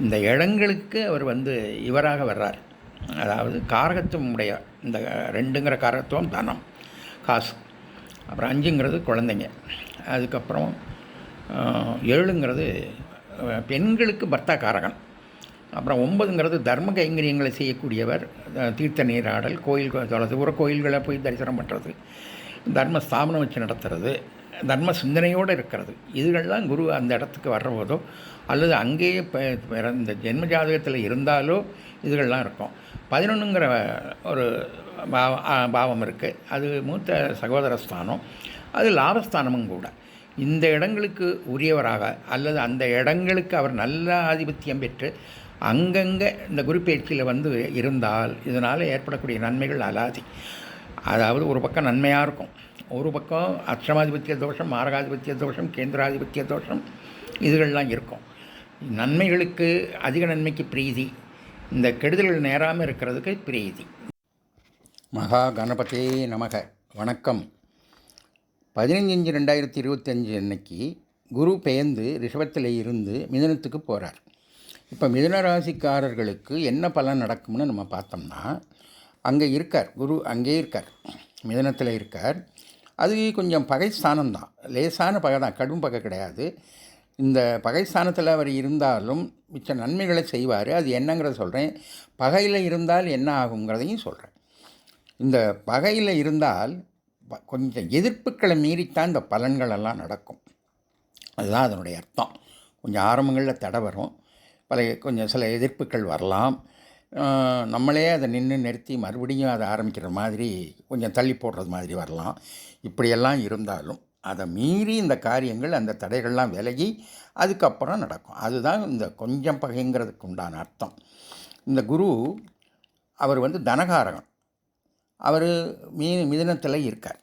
இந்த இடங்களுக்கு அவர் வந்து இவராக வர்றார். அதாவது காரகத்துவம் உடைய இந்த ரெண்டுங்கிற காரகத்துவம் தனம் காசு. அப்புறம் அஞ்சுங்கிறது குழந்தைங்க. அதுக்கப்புறம் ஏழுங்கிறது பெண்களுக்கு பர்த்தா காரகன். அப்புறம் ஒன்பதுங்கிறது தர்ம கைங்கரியங்களை செய்யக்கூடியவர் தீர்த்த நீராடல் கோயில் தொலைது தூர கோயில்களை போய் தரிசனம் பண்ணுறது தர்ம ஸ்தாபனம் வச்சு நடத்துறது தர்ம சிந்தனையோடு இருக்கிறது. இதுகள்லாம் குரு அந்த இடத்துக்கு வர்றபோதோ அல்லது அங்கேயே இந்த ஜென்ம ஜாதகத்தில் இருந்தாலோ இதுகள்லாம் இருக்கும். பதினொன்றுங்கிற ஒரு பாவம் இருக்குது அது மூத்த சகோதர ஸ்தானம். அது லாபஸ்தானமும் கூட. இந்த இடங்களுக்கு உரியவராக அல்லது அந்த இடங்களுக்கு அவர் நல்ல ஆதிபத்தியம் பெற்று அங்கங்கே இந்த குரு பயிற்சியில் வந்து இருந்தால் இதனால் ஏற்படக்கூடிய நன்மைகள் அலாதி. அதாவது ஒரு பக்கம் நன்மையாக இருக்கும். ஒரு பக்கம் அஷ்டமாதிபத்திய தோஷம் மாரகாதிபத்திய தோஷம் கேந்திராதிபத்திய தோஷம் இதுகள்லாம் இருக்கும். நன்மைகளுக்கு அதிக நன்மைக்கு பிரீதி. இந்த கெடுதல்கள் நேராமல் இருக்கிறதுக்கு பிரீதி. மகா கணபதே நமக. வணக்கம். பதினஞ்சு அஞ்சு ரெண்டாயிரத்தி இருபத்தஞ்சு அன்னைக்கு குரு பெயர்ந்து ரிஷபத்தில் இருந்து மிதனத்துக்கு போகிறார் இப்போ மிதன ராசிக்காரர்களுக்கு என்ன பலன் நடக்கும்னு நம்ம பார்த்தோம்னா அங்கே இருக்கார். குரு அங்கே இருக்கார். மிதனத்தில் இருக்கார். அது கொஞ்சம் பகை தான் லேசான பகை தான் கடும் பகை கிடையாது. இந்த பகைஸ்தானத்தில் அவர் இருந்தாலும் மிச்ச நன்மைகளை செய்வார். அது என்னங்கிறத சொல்கிறேன் பகையில் இருந்தால் என்ன ஆகுங்கிறதையும் சொல்கிறேன் இந்த பகையில் இருந்தால் கொஞ்சம் எதிர்ப்புகளை மீறித்தான் இந்த பலன்களெல்லாம் நடக்கும். அதுதான் அதனுடைய அர்த்தம். கொஞ்சம் ஆரம்பங்களில் தடை வரும். பல கொஞ்சம் சில எதிர்ப்புகள் வரலாம். நம்மளே அதை நின்று நிறுத்தி மறுபடியும் அதை ஆரம்பிக்கிற மாதிரி கொஞ்சம் தள்ளி போடுறது மாதிரி வரலாம். இப்படியெல்லாம் இருந்தாலும் அதை மீறி இந்த காரியங்கள் அந்த தடைகள்லாம் விலகி அதுக்கப்புறம் நடக்கும். அதுதான் இந்த கொஞ்சம் பகைங்கிறதுக்கு உண்டான அர்த்தம். இந்த குரு அவர் வந்து தனகாரகன். அவர் மீ மிதனத்தில் இருக்கார்.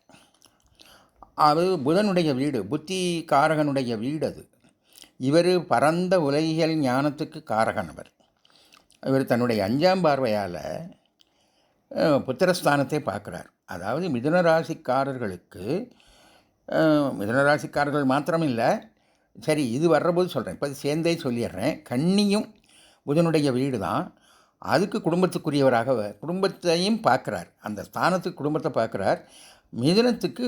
அது புதனுடைய வீடு புத்தி காரகனுடைய வீடு அது. இவர் பரந்த உலகியல் ஞானத்துக்கு காரகன் அவர். இவர் தன்னுடைய அஞ்சாம் பார்வையால் புத்திரஸ்தானத்தை பார்க்குறார். அதாவது மிதுனராசிக்காரர்களுக்கு ராசிக்காரர்களுக்கு மிதுன ராசிக்காரர்கள் மாத்திரம் இல்லை சரி இது வர்றபோது சொல்கிறேன் இப்போ சேர்ந்தே சொல்லிடுறேன் கன்னியும் புதனுடைய வீடு தான் அதுக்கு குடும்பத்துக்குரியவராக குடும்பத்தையும் பார்க்குறார். அந்த ஸ்தானத்துக்கு குடும்பத்தை பார்க்குறார். மிதுனத்துக்கு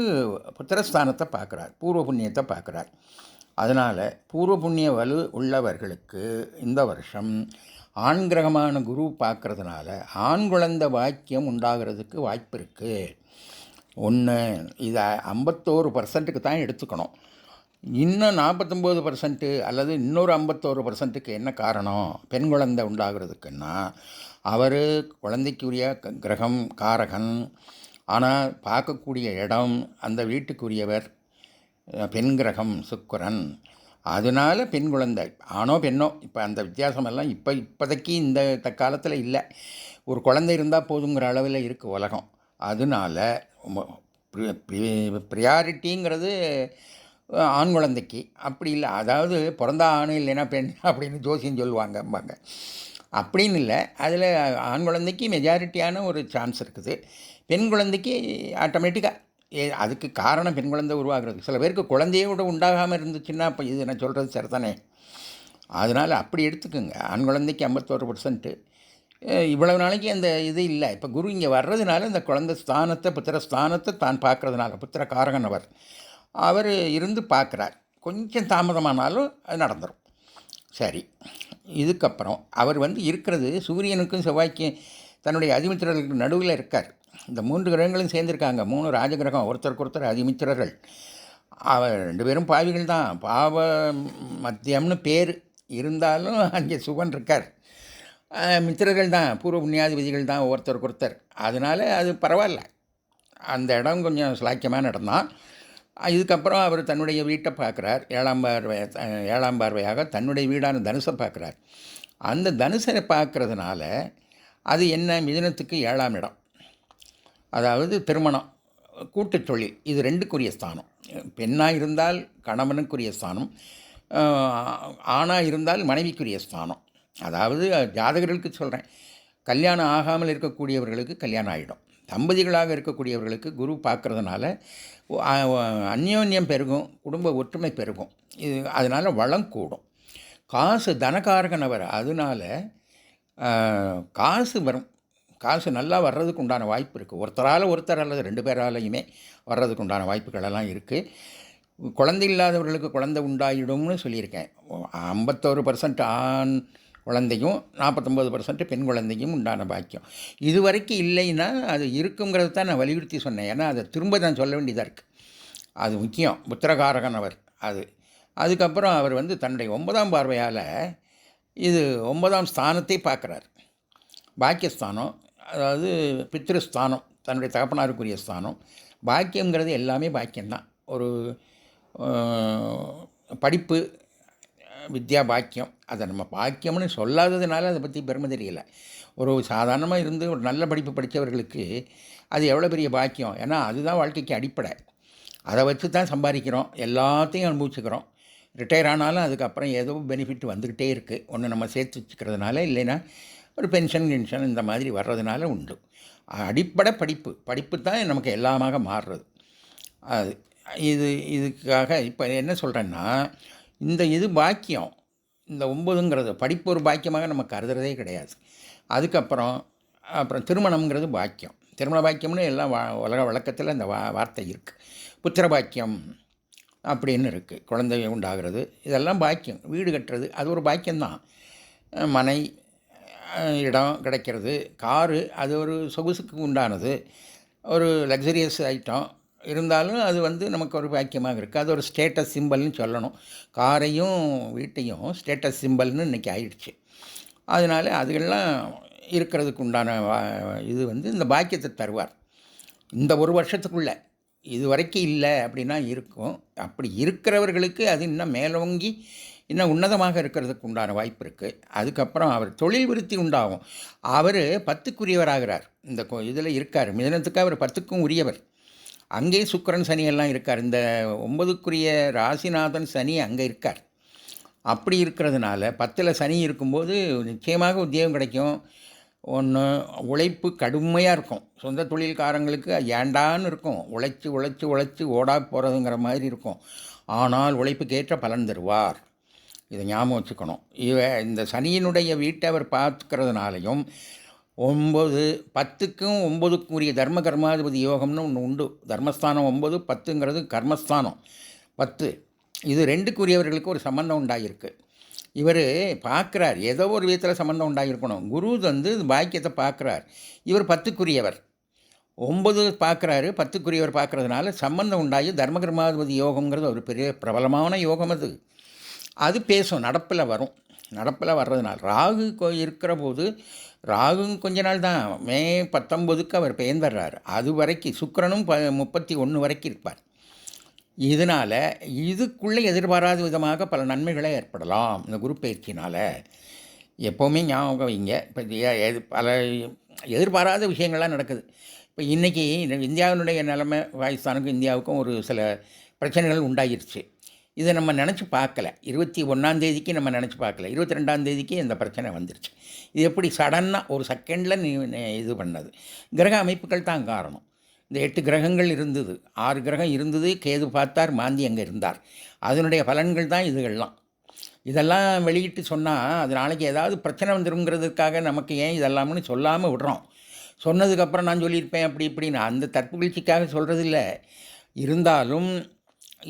புத்திரஸ்தானத்தை பார்க்குறார். பூர்வ புண்ணியத்தை பார்க்குறார். அதனால் பூர்வ புண்ணிய வலு உள்ளவர்களுக்கு இந்த வருஷம் ஆண் கிரகமான குரு பார்க்குறதுனால ஆண் குழந்த வாக்கியம் உண்டாகிறதுக்கு வாய்ப்பு இருக்குது ஒன்று இதை ஐம்பத்தோரு பர்சன்ட்டுக்கு தான் எடுத்துக்கணும். இன்னும் நாற்பத்தொம்போது பர்சன்ட்டு அல்லது இன்னொரு ஐம்பத்தோரு பர்சன்ட்டுக்கு என்ன காரணம்? பெண் குழந்தை உண்டாகிறதுக்குன்னா அவர் குழந்தைக்குரிய கிரகம் காரகன். ஆனால் பார்க்கக்கூடிய இடம் அந்த வீட்டுக்குரியவர் பெண் கிரகம் சுக்கரன். அதனால பெண் குழந்தை. ஆணோ பெண்ணோ இப்போ அந்த வித்தியாசமெல்லாம் இப்போ இப்போதைக்கு இந்த காலத்தில் இல்லை. ஒரு குழந்தை இருந்தால் போதுங்கிற அளவில் இருக்குது உலகம். அதனால ப்ரியாரிட்டிங்கிறது ஆண் குழந்தைக்கு. அப்படி இல்லை. அதாவது பிறந்தா ஆண் இல்லைன்னா பெண் அப்படின்னு ஜோசியம் சொல்லுவாங்கம்பாங்க அப்படின்னு இல்லை. அதில் ஆண் குழந்தைக்கு மெஜாரிட்டியான ஒரு சான்ஸ் இருக்குது. பெண் குழந்தைக்கு ஆட்டோமேட்டிக்காக ஏ அதுக்கு காரணம் பெண் குழந்தை உருவாகிறது. சில பேருக்கு குழந்தையே கூட உண்டாகாமல் இருந்துச்சுன்னா அப்போ இது நான் சொல்கிறது சரிதானே? அதனால் அப்படி எடுத்துக்கோங்க. ஆண் குழந்தைக்கு ஐம்பத்தோரு பர்சன்ட்டு இவ்வளவு நாளைக்கு அந்த இது இல்லை. இப்போ குரு இங்கே வர்றதுனால இந்த குழந்தை ஸ்தானத்தை புத்திர ஸ்தானத்தை தான் பார்க்குறதுனால புத்திர காரகன் அவர். அவர் இருந்து பார்க்குறார். கொஞ்சம் தாமதமானாலும் அது நடந்துடும் சரி. இதுக்கப்புறம் அவர் வந்து இருக்கிறது சூரியனுக்கும் செவ்வாய்க்கும் தன்னுடைய அதிமித்திரர்களுக்கு நடுவில் இருக்கார். இந்த மூன்று கிரகங்களும் சேர்ந்துருக்காங்க. மூணு ராஜகிரகம் ஒருத்தருக்கு ஒருத்தர் அதிமித்திரர்கள். அவர் ரெண்டு பேரும் பாவிகள் தான். பாவ மத்தியம்னு பேர் இருந்தாலும் அங்கே சுகன் இருக்கார். மித்திரர்கள் தான் பூர்வ புண்ணியாதிபதிகள் தான் ஒருத்தருக்கு ஒருத்தர். அதனால் அது பரவாயில்ல. அந்த இடம் கொஞ்சம் சிலாக்கியமான இடம் தான் இதுக்கப்புறம் அவர் தன்னுடைய வீட்டை பார்க்குறார். ஏழாம் பார்வை ஏழாம் பார்வையாக தன்னுடைய வீடான தனுசை பார்க்குறார். அந்த தனுசனை பார்க்கறதுனால அது என்ன மிதுனத்துக்கு ஏழாம் இடம். அதாவது திருமணம் கூட்டுத் தொழில் இது ரெண்டுக்குரிய ஸ்தானம். பெண்ணாக இருந்தால் கணவனுக்குரிய ஸ்தானம் ஆணாக இருந்தால் மனைவிக்குரிய ஸ்தானம். அதாவது ஜாதகர்களுக்கு சொல்கிறேன் கல்யாணம் ஆகாமல் இருக்கக்கூடியவர்களுக்கு கல்யாணம் ஆகிடும் தம்பதிகளாக இருக்கக்கூடியவர்களுக்கு குரு பார்க்குறதுனால அந்யோன்யம் பெருகும் குடும்ப ஒற்றுமை பெருகும். இது அதனால் வளம் கூடும். காசு தனகாரகன் அவர் அதனால காசு வரும். காசு நல்லா வர்றதுக்கு உண்டான வாய்ப்பு இருக்குது ஒருத்தரால் ஒருத்தர் அல்லது ரெண்டு பேராலையுமே வர்றதுக்கு உண்டான வாய்ப்புகள் எல்லாம் இருக்குது குழந்தை இல்லாதவர்களுக்கு குழந்தை உண்டாயிடும்னு சொல்லியிருக்கேன். ஐம்பத்தோரு பர்சன்ட் ஆண் குழந்தையும் நாற்பத்தொம்பது பர்சன்ட் பெண் குழந்தையும் உண்டான பாக்கியம். இது வரைக்கும் இல்லைன்னா அது இருக்குங்கிறது தான் நான் வலியுறுத்தி சொன்னேன். ஏன்னா அதை திரும்ப நான் சொல்ல வேண்டியதாக இருக்குது அது முக்கியம். புத்திரகாரகன் அவர். அது. அதுக்கப்புறம் அவர் வந்து தன்னுடைய ஒன்பதாம் பார்வையால் இது ஒன்பதாம் ஸ்தானத்தை பார்க்குறார். பாக்கியஸ்தானம். அதாவது பித்திருஸ்தானம் தன்னுடைய தகப்பனாருக்குரிய ஸ்தானம். பாக்கியங்கிறது எல்லாமே பாக்கியம்தான். ஒரு படிப்பு வித்யா பாக்கியம். அதை நம்ம பாக்கியம்னு சொல்லாததுனால அதை பற்றி பெருமை தெரியல. ஒரு சாதாரணமாக இருந்து ஒரு நல்ல படிப்பு படித்தவர்களுக்கு அது எவ்வளோ பெரிய பாக்கியம்? ஏன்னா அதுதான் வாழ்க்கைக்கு அடிப்படை. அதை வச்சு தான் சம்பாதிக்கிறோம். எல்லாத்தையும் அனுபவிச்சுக்கிறோம். ரிட்டையர் ஆனாலும் அதுக்கப்புறம் ஏதோ பெனிஃபிட் வந்துக்கிட்டே இருக்குது ஒன்று நம்ம சேர்த்து வச்சுக்கிறதுனால இல்லைன்னா ஒரு பென்ஷன் கின்ஷன் இந்த மாதிரி வர்றதுனால உண்டு. அடிப்படை படிப்பு படிப்பு தான் நமக்கு எல்லாமாக மாறுறது. அது இது இதுக்காக இப்போ என்ன சொல்கிறேன்னா இந்த இது பாக்கியம் இந்த ஒம்பதுங்கிறது படிப்பு ஒரு பாக்கியமாக நம்ம கருதுறதே கிடையாது. அதுக்கப்புறம் அப்புறம் திருமணம்ங்கிறது பாக்கியம். திருமண பாக்கியம்னு எல்லாம் உலக வழக்கத்தில் இந்த வா வார்த்தை இருக்குது புத்திர பாக்கியம் அப்படின்னு இருக்குது குழந்தை உண்டாகிறது. இதெல்லாம் பாக்கியம். வீடு கட்டுறது அது ஒரு பாக்கியம்தான். மனை இடம் கிடைக்கிறது. காரு அது ஒரு சொகுசுக்கு உண்டானது. ஒரு லக்ஸரியஸ் ஐட்டம் இருந்தாலும் அது வந்து நமக்கு ஒரு பாக்கியமாக இருக்குது அது ஒரு ஸ்டேட்டஸ் சிம்பல்னு சொல்லணும். காரையும் வீட்டையும் ஸ்டேட்டஸ் சிம்பல்னு இன்றைக்கி ஆயிடுச்சு. அதனால் அதுகள்லாம் இருக்கிறதுக்கு உண்டான வா- இது வந்து இந்த பாக்கியத்தை தருவார். இந்த ஒரு வருஷத்துக்குள்ளே இது வரைக்கும் இல்லை அப்படின்னா இருக்கும். அப்படி இருக்கிறவர்களுக்கு அது இன்னும் மேலோங்கி இன்னும் உன்னதமாக இருக்கிறதுக்கு உண்டான வாய்ப்பு இருக்குது அதுக்கப்புறம் அவர் தொழில் விருத்தி உண்டாகும். அவர் பத்துக்குரியவராகிறார். இந்த இதில் இருக்கார். மிதனத்துக்கு அவர் பத்துக்கும் உரியவர். அங்கே சுக்கிரன் சனி எல்லாம் இருக்கார். இந்த ஒன்பதுக்குரிய ராசிநாதன் சனி அங்கே இருக்கார். அப்படி இருக்கிறதுனால பத்தில் சனி இருக்கும்போது நிச்சயமாக உத்தியோகம் கிடைக்கும். ஒன்று உழைப்பு கடுமையாக இருக்கும். சொந்த தொழில்காரங்களுக்கு ஏண்டான்னு இருக்கும். உழைச்சி உழைச்சி உழைச்சி ஓடா போகிறதுங்கிற மாதிரி இருக்கும். ஆனால் உழைப்புக்கேற்ற பலன் தருவார். இதை ஞாபகம் வச்சுக்கணும். இவ இந்த சனியினுடைய வீட்டை அவர் பார்த்துக்கிறதுனாலையும் ஒம்பது பத்துக்கும் ஒம்பதுக்கும் உரிய தர்ம கர்மாதிபதி யோகம்னு ஒன்று உண்டு. தர்மஸ்தானம் ஒம்பது பத்துங்கிறது கர்மஸ்தானம். பத்து. இது ரெண்டுக்குரியவர்களுக்கு ஒரு சம்பந்தம் உண்டாகிருக்கு இவர் பார்க்குறார். ஏதோ ஒரு விதத்தில் சம்மந்தம் உண்டாகிருக்கணும் குரு வந்து பாக்கியத்தை பார்க்குறார். இவர் பத்துக்குரியவர். ஒம்பது பார்க்குறாரு பத்துக்குரியவர் பார்க்குறதுனால சம்மந்தம் உண்டாகி தர்மகர்மாதிபதி யோகங்கிறது ஒரு பெரிய பிரபலமான யோகம் அது. அது பேசும் நடப்பில் வரும். நடப்பில் வர்றதுனால ராகு இருக்கிற போது ராகு கொஞ்ச நாள் தான் மே பத்தொம்பதுக்கு அவர் பெயர்ந்துடுறார் அது வரைக்கும் சுக்கரனும் ப முப்பத்தி ஒன்று வரைக்கும் இருப்பார். இதனால் இதுக்குள்ளே எதிர்பாராத விதமாக பல நன்மைகளே ஏற்படலாம். இந்த குரு பயிற்சினால் எப்போவுமே ஞாபகம் வைங்க. இப்போ எது பல எதிர்பாராத விஷயங்கள்லாம் நடக்குது. இப்போ இன்றைக்கி இந்தியாவினுடைய நிலைமை பாகிஸ்தானுக்கும் இந்தியாவுக்கும் ஒரு சில பிரச்சனைகள் உண்டாகிருச்சு இதை நம்ம நினச்சி பார்க்கல. இருபத்தி ஒன்றாந்தேதிக்கு நம்ம நினச்சி பார்க்கல. இருபத்தி ரெண்டாந்தேதிக்கு இந்த பிரச்சனை வந்துருச்சு. இது எப்படி சடனாக ஒரு செகண்டில் நீ இது பண்ணது. கிரக அமைப்புகள் தான் காரணம். இந்த எட்டு கிரகங்கள் இருந்தது. ஆறு கிரகம் இருந்தது. கேது பார்த்தார் மாந்தி அங்கே இருந்தார். அதனுடைய பலன்கள் தான் இதுகள்லாம். இதெல்லாம் வெளியிட்டு சொன்னால் அது நாளைக்கு ஏதாவது பிரச்சனை வந்துருங்கிறதுக்காக நமக்கு ஏன் இதெல்லாம்னு சொல்லாமல் விடுறோம். சொன்னதுக்கப்புறம் நான் சொல்லியிருப்பேன் அப்படி இப்படின்னு. அந்த தற்புகழ்ச்சிக்காக சொல்கிறது இல்லை இருந்தாலும்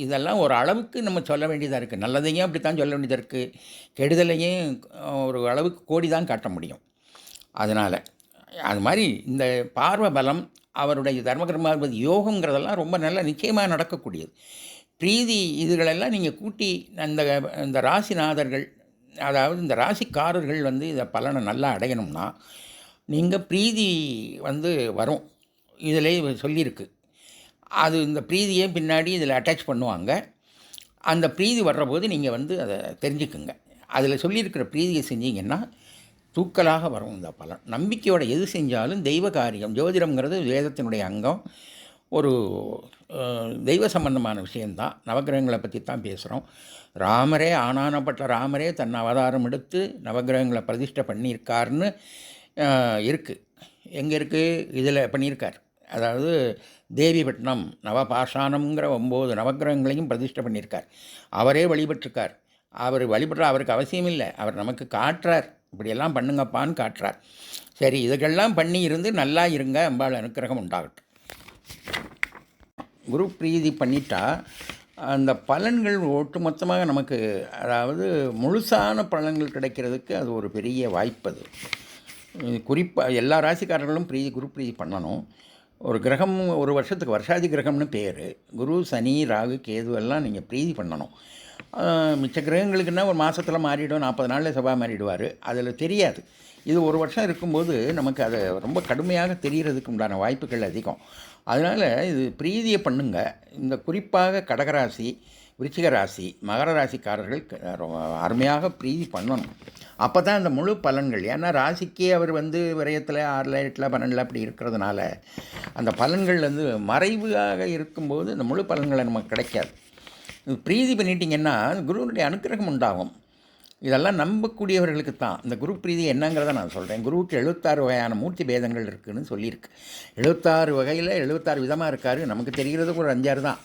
இதெல்லாம் ஒரு அளவுக்கு நம்ம சொல்ல வேண்டியதாக இருக்குது நல்லதையும் அப்படி தான் சொல்ல வேண்டியதாக இருக்குது கெடுதலையும் ஒரு அளவுக்கு கோடி தான் காட்ட முடியும். அதனால் அது மாதிரி இந்த பார்வ பலம் அவருடைய தர்மகர்மாதிபதி யோகங்கிறதெல்லாம் ரொம்ப நல்ல நிச்சயமாக நடக்கக்கூடியது. பிரீதி இதுகளெல்லாம் நீங்கள் கூட்டி அந்த இந்த ராசிநாதர்கள் அதாவது இந்த ராசிக்காரர்கள் வந்து இதை பலனை நல்லா அடையணும்னா நீங்கள் பிரீதி வந்து வரும். இதிலே சொல்லியிருக்கு. அது இந்த பிரீதியை பின்னாடி இதில் அட்டாச் பண்ணுவாங்க. அந்த பிரீதி வர்றபோது நீங்கள் வந்து அதை தெரிஞ்சுக்குங்க. அதில் சொல்லியிருக்கிற பிரீதியை செஞ்சீங்கன்னா தூக்கலாக வரும் இந்த பலன். நம்பிக்கையோட எது செஞ்சாலும் தெய்வ காரியம். ஜோதிடம்ங்கிறது வேதத்தினுடைய அங்கம். ஒரு தெய்வ சம்பந்தமான விஷயந்தான் நவக்கிரகங்களை பற்றி தான் பேசுகிறோம். ராமரே ஆனானப்பட்ட ராமரே தன் அவதாரம் எடுத்து நவக்கிரகங்களை பிரதிஷ்டை பண்ணியிருக்காருன்னு இருக்குது எங்கே இருக்குது இதில் பண்ணியிருக்கார். அதாவது தேவிபட்டினம் நவபாஷாணம்ங்கிற ஒம்பது நவக்கிரகங்களையும் பிரதிஷ்டை பண்ணியிருக்கார். அவரே வழிபட்டிருக்கார். அவர் வழிபடுற அவருக்கு அவசியம் இல்லை. அவர் நமக்கு காட்டுறார். இப்படியெல்லாம் பண்ணுங்கப்பான்னு காட்டுறார். சரி இதுக்கெல்லாம் பண்ணி இருந்து நல்லா இருங்க அம்பாள் அனுக்கிரகம் உண்டாகட்டும். குரு பிரீதி பண்ணிட்டா அந்த பலன்கள் ஒட்டுமொத்தமாக நமக்கு அதாவது முழுசான பலன்கள் கிடைக்கிறதுக்கு அது ஒரு பெரிய வாய்ப்பு அது. குறிப்பாக எல்லா ராசிக்காரர்களும் பிரீதி குரு பிரீதி பண்ணணும். ஒரு கிரகம் ஒரு வருஷத்துக்கு வருஷாதி கிரகம்னு பேர். குரு சனி ராகு கேது எல்லாம் நீங்கள் பிரீதி பண்ணணும். மிச்ச கிரகங்களுக்குன்னா ஒரு மாதத்தில் மாறிடும் நாற்பது நாளில் செவ்வாய் மாறிடுவார். அதில் தெரியாது. இது ஒரு வருஷம் இருக்கும்போது நமக்கு அதை ரொம்ப கடுமையாக தெரிகிறதுக்கு உண்டான வாய்ப்புகள் அதிகம். அதனால் இது பிரீதியை பண்ணுங்க. இந்த குறிப்பாக கடகராசி விருச்சிக ராசி மகர ராசிக்காரர்கள் க- அருமையாக பிரீதி பண்ணணும். அப்போ தான் அந்த முழு பலன்கள். ஏன்னா ராசிக்கே அவர் வந்து விரயத்தில் ஆறில் எட்டில் பன்னெண்டில் அப்படி இருக்கிறதுனால அந்த பலன்கள் வந்து மறைவாக இருக்கும்போது இந்த முழு பலன்களை நமக்கு கிடைக்காது. பிரீதி பண்ணிட்டீங்கன்னா குருவினுடைய அனுக்கிரகம் உண்டாகும். இதெல்லாம் நம்பக்கூடியவர்களுக்கு தான். இந்த குரு பிரீதி என்னங்கிறத நான் சொல்கிறேன் குருவுக்கு எழுபத்தாறு வகையான மூர்த்தி பேதங்கள் இருக்குதுன்னு சொல்லியிருக்கு. எழுபத்தாறு வகையில் எழுபத்தாறு விதமாக இருக்காரு. நமக்கு தெரிகிறது ஒரு அஞ்சாறு தான்.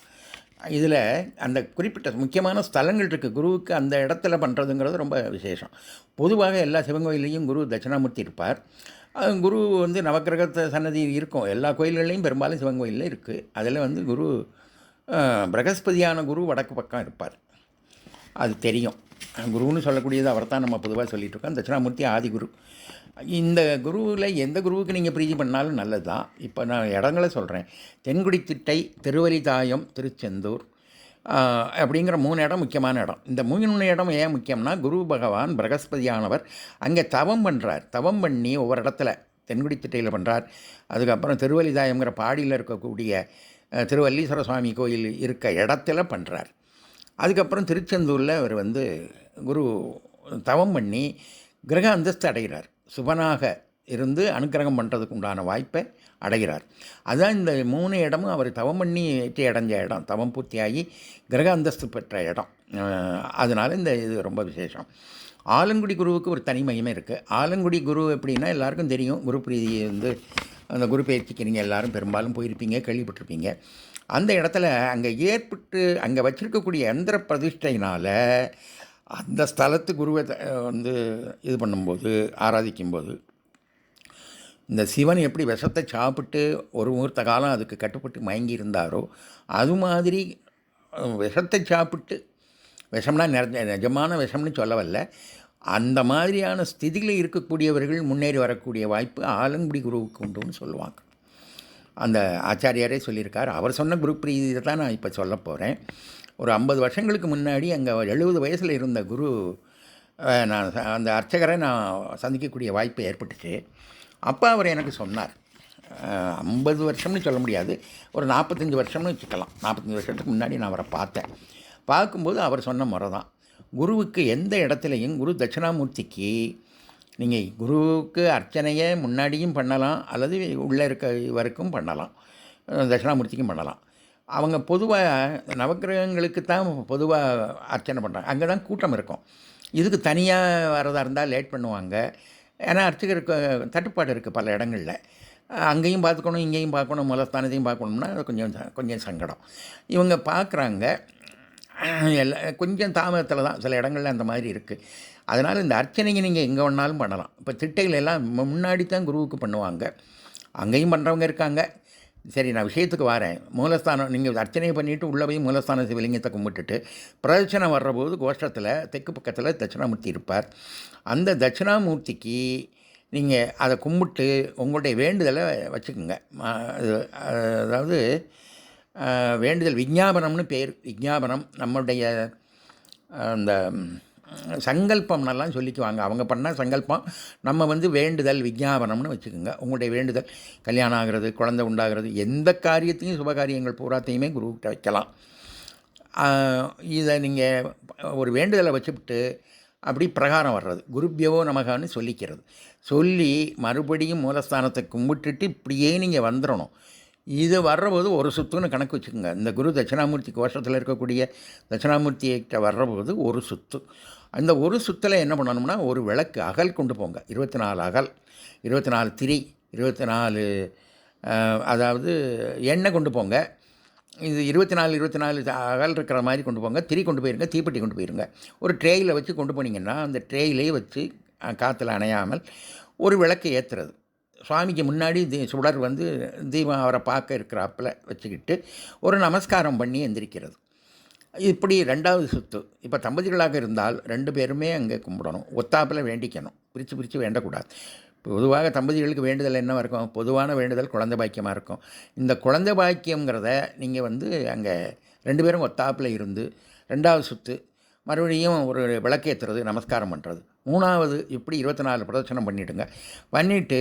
இதில் அந்த குறிப்பிட்ட முக்கியமான ஸ்தலங்கள் இருக்குது. குருவுக்கு அந்த இடத்துல பண்ணுறதுங்கிறது ரொம்ப விசேஷம். பொதுவாக எல்லா சிவன் கோயிலையும் குரு தட்சிணாமூர்த்தி இருப்பார். குரு வந்து நவக்கிரகத்தை சன்னதி இருக்கும். எல்லா கோயில்கள்லையும் பெரும்பாலும் சிவன் கோயிலில் இருக்குது அதில் வந்து குரு பிரகஸ்பதியான குரு வடக்கு பக்கம் இருப்பார். அது தெரியும். குருன்னு சொல்லக்கூடியது அவர் தான் நம்ம பொதுவாக சொல்லிகிட்ருக்கோம் இருக்கோம். தட்சிணாமூர்த்தி ஆதிகுரு. இந்த குருவில் எந்த குருவுக்கு நீங்கள் பிரீதி பண்ணாலும் நல்லது தான் இப்போ நான் இடங்களை சொல்கிறேன் தென்குடி திட்டை திருவலிதாயம் திருச்செந்தூர் அப்படிங்கிற மூணு இடம் முக்கியமான இடம். இந்த மூணு இடம் ஏன் முக்கியம்னா குரு பகவான் பிரகஸ்பதியானவர் அங்கே தவம் பண்ணுறார் தவம் பண்ணி ஒவ்வொரு இடத்துல தென்குடி திட்டையில் பண்ணுறார் அதுக்கப்புறம் திருவலிதாயம்ங்கிற பாடியில் இருக்கக்கூடிய திருவல்லீஸ்வர சுவாமி கோயில் இருக்க இடத்துல பண்ணுறார் அதுக்கப்புறம் திருச்செந்தூரில் அவர் வந்து குரு தவம் பண்ணி கிரக அந்தஸ்து அடைகிறார். சுபனாக இருந்து அனுக்கிரகம் பண்ணுறதுக்கு உண்டான வாய்ப்பை அடைகிறார். அதுதான் இந்த மூணு இடமும் அவர் தவம் பண்ணி வெற்றி அடைஞ்ச இடம். தவம் பூர்த்தியாகி கிரக அந்தஸ்து பெற்ற இடம். அதனால் இந்த இது ரொம்ப விசேஷம். ஆலங்குடி குருவுக்கு ஒரு தனி இருக்குது ஆலங்குடி குரு எப்படின்னா எல்லாருக்கும் தெரியும். குரு பிரீதி வந்து அந்த குரு பயிற்சிக்கு நீங்கள் எல்லாரும் பெரும்பாலும் போயிருப்பீங்க கேள்விப்பட்டிருப்பீங்க. அந்த இடத்துல அங்கே ஏற்பட்டு அங்கே வச்சுருக்கக்கூடிய எந்திர பிரதிஷ்டையினால் அந்த ஸ்தலத்து குருவை த- வந்து இது பண்ணும்போது ஆராதிக்கும்போது இந்த சிவன் எப்படி விஷத்தை சாப்பிட்டு ஒரு முகூர்த்த காலம் அதுக்கு கட்டுப்பட்டு மயங்கி இருந்தாரோ அது மாதிரி விஷத்தை சாப்பிட்டு விஷம்னா நிறைய நிஜமான விஷம்னு சொல்ல வரல அந்த மாதிரியான ஸ்திதியில் இருக்கக்கூடியவர்கள் முன்னேறி வரக்கூடிய வாய்ப்பு ஆலங்குடி குருவுக்கு உண்டுன்னு சொல்லுவாங்க. அந்த ஆச்சாரியாரே சொல்லியிருக்கார். அவர் சொன்ன குரு பிரீதியை தான் நான் இப்போ சொல்ல போகிறேன் ஒரு ஐம்பது வருஷங்களுக்கு முன்னாடி அங்கே எழுபது வயசில் இருந்த குரு நான் அந்த அர்ச்சகரை நான் சந்திக்கக்கூடிய வாய்ப்பு ஏற்பட்டுச்சு. அப்போ அவர் எனக்கு சொன்னார். ஐம்பது வருஷம்னு சொல்ல முடியாது. ஒரு நாற்பத்தஞ்சு வருஷம்னு வச்சுக்கலாம். நாற்பத்தஞ்சு வருஷத்துக்கு முன்னாடி நான் அவரை பார்த்தேன். பார்க்கும்போது அவர் சொன்ன முறை தான் குருவுக்கு எந்த இடத்துலையும் குரு தட்சிணாமூர்த்திக்கு நீங்கள் குருவுக்கு அர்ச்சனையை முன்னாடியும் பண்ணலாம் அல்லது உள்ளே இருக்க வரைக்கும் பண்ணலாம். தட்சிணாமூர்த்திக்கும் பண்ணலாம். அவங்க பொதுவாக நவக்கிரகங்களுக்கு தான் பொதுவாக அர்ச்சனை பண்ணுறாங்க அங்கே தான் கூட்டம் இருக்கும். இதுக்கு தனியாக வரதாக இருந்தால் லேட் பண்ணுவாங்க. ஏன்னா அர்ச்சகருக்கு தட்டுப்பாடு இருக்குது பல இடங்களில். அங்கேயும் பார்த்துக்கணும் இங்கேயும் பார்க்கணும் மலஸ்தானத்தையும் பார்க்கணும்னா அது கொஞ்சம் கொஞ்சம் சங்கடம். இவங்க பார்க்குறாங்க. எல்லா கொஞ்சம் தாமதத்தில் தான் சில இடங்கள்ல அந்த மாதிரி இருக்குது அதனால் இந்த அர்ச்சனைங்க நீங்கள் எங்கே வேணாலும் பண்ணலாம். இப்போ திட்டைகள் எல்லாம் முன்னாடி தான் குருவுக்கு பண்ணுவாங்க. அங்கேயும் பண்ணுறவங்க இருக்காங்க. சரி நான் விஷயத்துக்கு வரேன். மூலஸ்தானம் நீங்கள் அர்ச்சனை பண்ணிவிட்டு உள்ளே போய் மூலஸ்தான சிவலிங்கத்தை கும்பிட்டுட்டு பிரதட்சணம் வர்றபோது கோஷ்டத்தில் தெற்கு பக்கத்தில் தட்சிணாமூர்த்தி இருப்பார். அந்த தட்சிணாமூர்த்திக்கு நீங்கள் அதை கும்பிட்டு உங்களுடைய வேண்டுதலை வச்சுக்கோங்க. அது- அதாவது வேண்டுதல் விஞ்ஞாபனம்னு பேர் விஞ்ஞாபனம் நம்முடைய அந்த சங்கல்பம்னெல்லாம் சொல்லிக்குவாங்க. அவங்க பண்ணால் சங்கல்பம் நம்ம வந்து வேண்டுதல் விஞ்ஞாபனம்னு வச்சுக்கோங்க. உங்களுடைய வேண்டுதல் கல்யாணம் ஆகிறது குழந்தை உண்டாகிறது எந்த காரியத்தையும் சுபகாரியங்கள் பூராத்தையுமே குருக்கிட்ட வைக்கலாம். இதை நீங்கள் ஒரு வேண்டுதலை வச்சுவிட்டு அப்படி பிரகாரம் வர்றது. குருப்பியவோ நமகான்னு சொல்லிக்கிறது. சொல்லி மறுபடியும் மூலஸ்தானத்தை கும்பிட்டுட்டு இப்படியே நீங்கள் வந்துடணும் இது வர்றபோது ஒரு சுத்துன்னு கணக்கு வச்சுக்கோங்க. இந்த குரு தட்சிணாமூர்த்தி கோஷத்தில் இருக்கக்கூடிய தட்சிணாமூர்த்திகிட்ட வர்றபோது ஒரு சுத்து. அந்த ஒரு சுத்தில் என்ன பண்ணணும்னா ஒரு விளக்கு அகல் கொண்டு போங்க. இருபத்தி நாலு அகல் இருபத்தி நாலு திரி இருபத்தி நாலு அதாவது எண்ணெய் கொண்டு போங்க. இது இருபத்தி நாலு இருபத்தி நாலு அகல் இருக்கிற மாதிரி கொண்டு போங்க. திரி கொண்டு போயிருங்க தீப்பெட்டி கொண்டு போயிருங்க. ஒரு ட்ரேயில் வச்சு கொண்டு போனீங்கன்னா அந்த ட்ரேயிலே வச்சு காற்றுல அணையாமல் ஒரு விளக்கு ஏற்றுறது சுவாமிக்கு முன்னாடி தீ சுடர் வந்து தீபம் அவரை பார்க்க இருக்கிறாப்புல வச்சுக்கிட்டு ஒரு நமஸ்காரம் பண்ணி எந்திரிக்கிறது. இப்படி ரெண்டாவது சுத்து. இப்போ தம்பதிகளாக இருந்தால் ரெண்டு பேருமே அங்கே கும்பிடணும். ஒத்தாப்பில் வேண்டிக்கணும். பிரித்து பிரித்து வேண்டக்கூடாது. பொதுவாக தம்பதிகளுக்கு வேண்டுதல் என்ன இருக்கும்? பொதுவான வேண்டுதல் குழந்தை பாக்கியமாக இருக்கும். இந்த குழந்தை பாக்கியங்கிறத நீங்கள் வந்து அங்கே ரெண்டு பேரும் ஒத்தாப்பில் இருந்து ரெண்டாவது சுத்து மறுபடியும் ஒரு விளக்கேற்றுறது நமஸ்காரம் பண்ணுறது மூணாவது இப்படி இருபத்தி நாலு பிரதட்சணம் பண்ணிவிடுங்க பண்ணிவிட்டு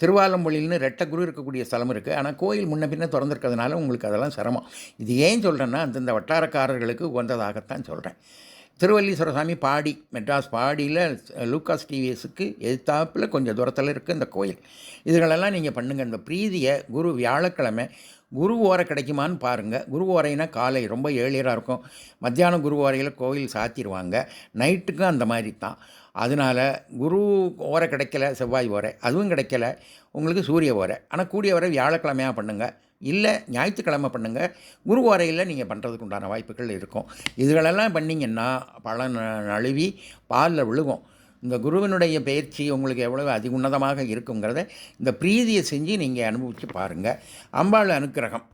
திருவாலம்பொழில்னு ரெட்ட குரு இருக்கக்கூடிய ஸ்தலம் இருக்குது ஆனால் கோயில் முன்ன பின்ன திறந்துருக்கிறதுனால உங்களுக்கு அதெல்லாம் சிரமம். இது ஏன் சொல்கிறேன்னா அந்தந்த வட்டாரக்காரர்களுக்கு உகந்ததாகத்தான் சொல்கிறேன் திருவல்லீஸ்வர சாமி பாடி மெட்ராஸ் பாடியில் லூக்காஸ் டிவிஎஸுக்கு எதிர்த்தாப்பில் கொஞ்சம் தூரத்தில் இருக்குது இந்த கோயில். இதுகளெல்லாம் நீங்கள் பண்ணுங்கள் இந்த பிரீதியை குரு வியாழக்கிழமை குரு ஓரை கிடைக்குமான்னு பாருங்கள் குரு ஓரைனா காலை ரொம்ப ஏழியராக இருக்கும். மத்தியானம் குரு ஓரையில் கோயில் சாத்திடுவாங்க நைட்டுக்கும் அந்த மாதிரி தான். அதனால் குரு ஓரை கிடைக்கல செவ்வாய் ஓரை அதுவும் கிடைக்கல உங்களுக்கு சூரிய ஓரை. ஆனால் கூடிய வரை வியாழக்கிழமையாக பண்ணுங்கள் இல்லை ஞாயிற்றுக்கிழமை பண்ணுங்கள் குரு ஓரையில் நீங்கள் பண்ணுறதுக்கு உண்டான வாய்ப்புகள் இருக்கும். இதுகளெல்லாம் பண்ணிங்கன்னா பலன் நழுவி பாலில் விழுகும். இந்த குருவினுடைய பயிற்சி உங்களுக்கு எவ்வளவு அதி உன்னதமாக இருக்குங்கிறத இந்த பிரீதியை செஞ்சு நீங்கள் அனுபவித்து பாருங்கள் அம்பாள் அனுக்கிரகம்.